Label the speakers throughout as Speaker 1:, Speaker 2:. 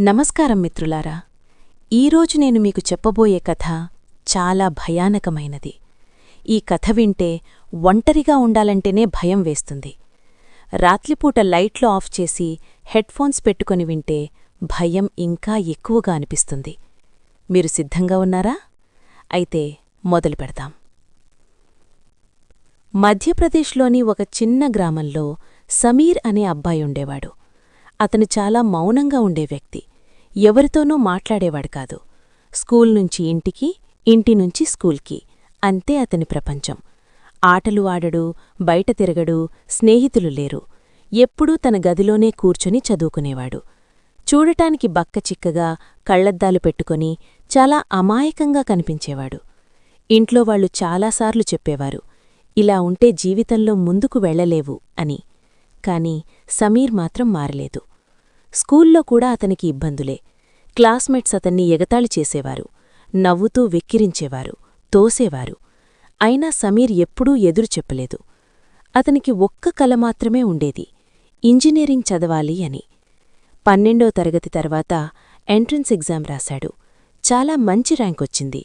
Speaker 1: నమస్కారం మిత్రులారా. ఈరోజు నేను మీకు చెప్పబోయే కథ చాలా భయానకమైనది. ఈ కథ వింటే ఒంటరిగా ఉండాలంటేనే భయం వేస్తుంది. రాత్రిపూట లైట్లు ఆఫ్ చేసి హెడ్ఫోన్స్ పెట్టుకొని వింటే భయం ఇంకా ఎక్కువగా అనిపిస్తుంది. మీరు సిద్ధంగా ఉన్నారా? అయితే మొదలు పెడదాం. మధ్యప్రదేశ్లోని ఒక చిన్న గ్రామంలో సమీర్ అనే అబ్బాయి ఉండేవాడు. అతను చాలా మౌనంగా ఉండే వ్యక్తి. ఎవరితోనూ మాట్లాడేవాడు కాదు. స్కూల్ నుంచి ఇంటికి ఇంటి నుంచి స్కూల్కి. అంతే అతని ప్రపంచం. ఆటలు ఆడడు బయట తిరగడు స్నేహితులు లేరు. ఎప్పుడూ తన గదిలోనే కూర్చొని చదువుకునేవాడు. చూడటానికి బక్కచిక్కగా కళ్ళద్దాలు పెట్టుకొని చాలా అమాయకంగా కనిపించేవాడు. ఇంట్లో వాళ్ళు చాలాసార్లు చెప్పేవారు ఇలా ఉంటే జీవితంలో ముందుకు వెళ్ళలేవు అని. కాని సమీర్ మాత్రం మారలేదు. స్కూల్లో కూడా అతనికి ఇబ్బందులే. క్లాస్మేట్స్ అతన్ని ఎగతాళి చేసేవారు. నవ్వుతూ వెక్కిరించేవారు. తోసేవారు. అయినా సమీర్ ఎప్పుడూ ఎదురు చెప్పలేదు. అతనికి ఒక్క కల మాత్రమే ఉండేది. ఇంజనీరింగ్ చదవాలి అని. పన్నెండో తరగతి తర్వాత ఎంట్రన్స్ ఎగ్జామ్ రాశాడు. చాలా మంచి ర్యాంకొచ్చింది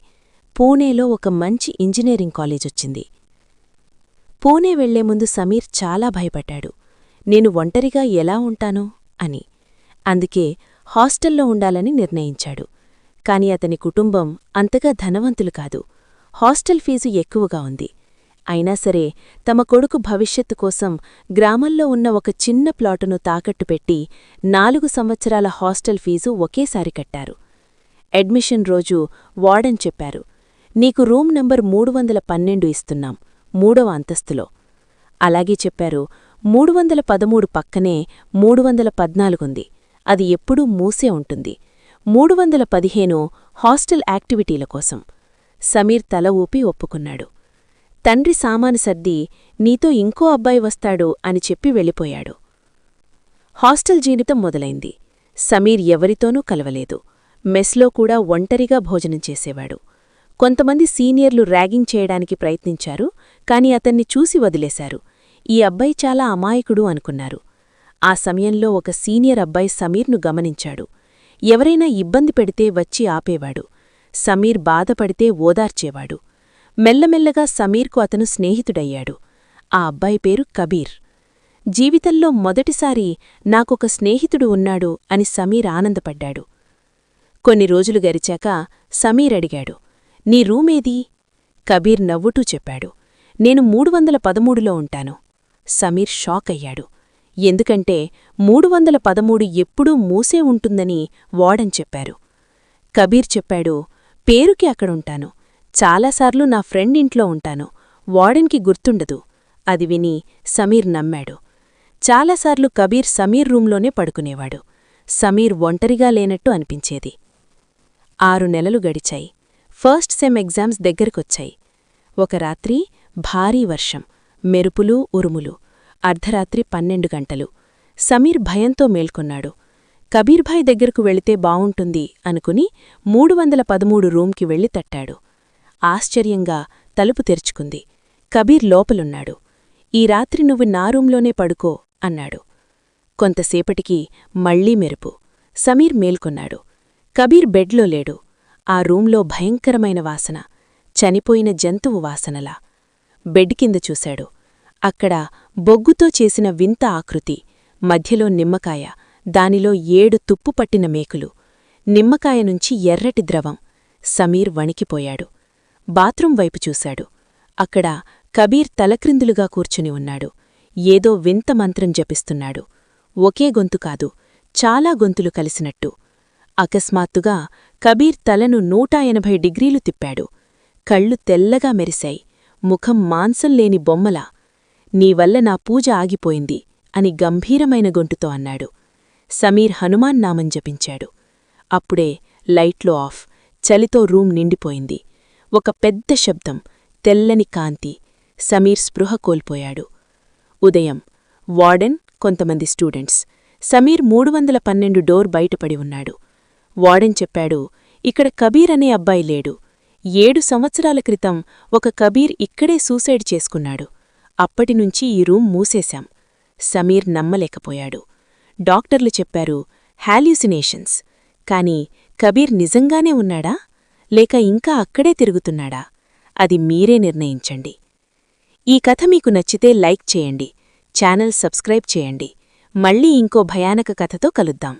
Speaker 1: పూణేలో ఒక మంచి ఇంజనీరింగ్ కాలేజొచ్చింది పూణే వెళ్ళే ముందు సమీర్ చాలా భయపడ్డాడు. నేను ఒంటరిగా ఎలా ఉంటాను? అని. అందుకే హాస్టల్లో ఉండాలని నిర్ణయించాడు. కాని అతని కుటుంబం అంతగా ధనవంతులు కాదు. హాస్టల్ ఫీజు ఎక్కువగా ఉంది. అయినా సరే తమ కొడుకు భవిష్యత్తు కోసం గ్రామంలో ఉన్న ఒక చిన్న ప్లాటును తాకట్టు పెట్టి నాలుగు సంవత్సరాల హాస్టల్ ఫీజు ఒకేసారి కట్టారు. అడ్మిషన్ రోజు వార్డెన్ చెప్పారు నీకు రూమ్ నంబర్ మూడు వందల పన్నెండు ఇస్తున్నాం మూడవ అంతస్తులో. అలాగే చెప్పారు మూడు వందల పదమూడు పక్కనే మూడు వందల పద్నాలుగుంది అది ఎప్పుడూ మూసే ఉంటుంది. మూడు వందల పదిహేను హాస్టల్ యాక్టివిటీల కోసం. సమీర్ తల ఊపి ఒప్పుకున్నాడు. తండ్రి సామాను సర్ది నీతో ఇంకో అబ్బాయి వస్తాడు అని చెప్పి వెళ్ళిపోయాడు. హాస్టల్ జీవితం మొదలైంది. సమీర్ ఎవరితోనూ కలవలేదు. మెస్లో కూడా ఒంటరిగా భోజనం చేసేవాడు. కొంతమంది సీనియర్లు ర్యాగింగ్ చేయడానికి ప్రయత్నించారు కాని అతన్ని చూసి వదిలేశారు. ఈ అబ్బాయి చాలా అమాయకుడు అనుకున్నారు. ఆ సమయంలో ఒక సీనియర్ అబ్బాయి సమీర్ను గమనించాడు. ఎవరైనా ఇబ్బంది పెడితే వచ్చి ఆపేవాడు. సమీర్ బాధపడితే ఓదార్చేవాడు. మెల్లమెల్లగా సమీర్కు అతను స్నేహితుడయ్యాడు. ఆ అబ్బాయి పేరు కబీర్. జీవితంలో మొదటిసారి నాకొక స్నేహితుడు ఉన్నాడు అని సమీర్ ఆనందపడ్డాడు. కొన్ని రోజులు గరిచాక సమీర్ అడిగాడు నీ రూమేదీ? కబీర్ నవ్వుటూ చెప్పాడు నేను మూడు వందల పదమూడులో ఉంటాను. సమీర్ షాక్ అయ్యాడు ఎందుకంటే మూడు వందల పదమూడు ఎప్పుడూ మూసే ఉంటుందని వార్డన్ చెప్పారు. కబీర్ చెప్పాడు పేరుకి అక్కడుంటాను. చాలాసార్లు నా ఫ్రెండ్ ఇంట్లో ఉంటాను. వార్డెన్కి గుర్తుండదు. అది విని సమీర్ నమ్మాడు. చాలాసార్లు కబీర్ సమీర్ రూంలోనే పడుకునేవాడు. సమీర్ ఒంటరిగా లేనట్టు అనిపించేది. ఆరు నెలలు గడిచాయి. ఫస్ట్ సెమ్ ఎగ్జామ్స్ దగ్గరకొచ్చాయి. ఒక రాత్రి భారీ వర్షం. మెరుపులు ఉరుములు. అర్ధరాత్రి పన్నెండు గంటలు. సమీర్ భయంతో మేల్కొన్నాడు. కబీర్భాయ్ దగ్గరకు వెళితే బావుంటుంది అనుకుని మూడు వందల పదమూడు రూంకి వెళ్ళి తట్టాడు. ఆశ్చర్యంగా తలుపు తెరుచుకుంది. కబీర్ లోపలున్నాడు. ఈ రాత్రి నువ్వు నా రూంలోనే పడుకో అన్నాడు. కొంతసేపటికి మళ్ళీ మెరుపు. సమీర్ మేల్కొన్నాడు. కబీర్ బెడ్లో లేడు. ఆ రూంలో భయంకరమైన వాసన చనిపోయిన జంతువు వాసనలా. బెడ్ కింద చూశాడు. అక్కడ బొగ్గుతో చేసిన వింత ఆకృతి. మధ్యలో నిమ్మకాయ దానిలో ఏడు తుప్పుపట్టిన మేకులు. నిమ్మకాయ నుంచి ఎర్రటి ద్రవం. సమీర్ వణికిపోయాడు. బాత్రూం వైపు చూశాడు. అక్కడ కబీర్ తలక్రిందులుగా కూర్చుని ఉన్నాడు. ఏదో వింత మంత్రం జపిస్తున్నాడు. ఒకే గొంతు కాదు చాలా గొంతులు కలిసినట్టు. అకస్మాత్తుగా కబీర్ తలను నూట ఎనభై డిగ్రీలు తిప్పాడు. కళ్ళు తెల్లగా మెరిశాయి. ముఖం మాంసం లేని బొమ్మలా. నీవల్ల నా పూజ ఆగిపోయింది అని గంభీరమైన గొంటుతో అన్నాడు. సమీర్ హనుమాన్ నామం జపించాడు. అప్పుడే లైట్లు ఆఫ్. చలితో రూం నిండిపోయింది. ఒక పెద్ద శబ్దం తెల్లని కాంతి. సమీర్ స్పృహ కోల్పోయాడు. ఉదయం. వార్డెన్ కొంతమంది స్టూడెంట్స్. సమీర్ మూడు వందల పన్నెండు డోర్ బయటపడి ఉన్నాడు. వార్డెన్ చెప్పాడు ఇక్కడ కబీర్ అనే అబ్బాయి లేడు. ఏడు సంవత్సరాల క్రితం ఒక కబీర్ ఇక్కడే సూసైడ్ చేసుకున్నాడు. అప్పటినుంచి ఈ రూం మూసేశాం. సమీర్ నమ్మలేకపోయాడు. డాక్టర్లు చెప్పారు హాల్యూసినేషన్స్. కాని కబీర్ నిజంగానే ఉన్నాడా? లేక ఇంకా అక్కడే తిరుగుతున్నాడా? అది మీరే నిర్ణయించండి. ఈ కథ మీకు నచ్చితే లైక్ చేయండి ఛానల్ సబ్స్క్రైబ్ చేయండి. మళ్ళీ ఇంకో భయానక కథతో కలుద్దాం.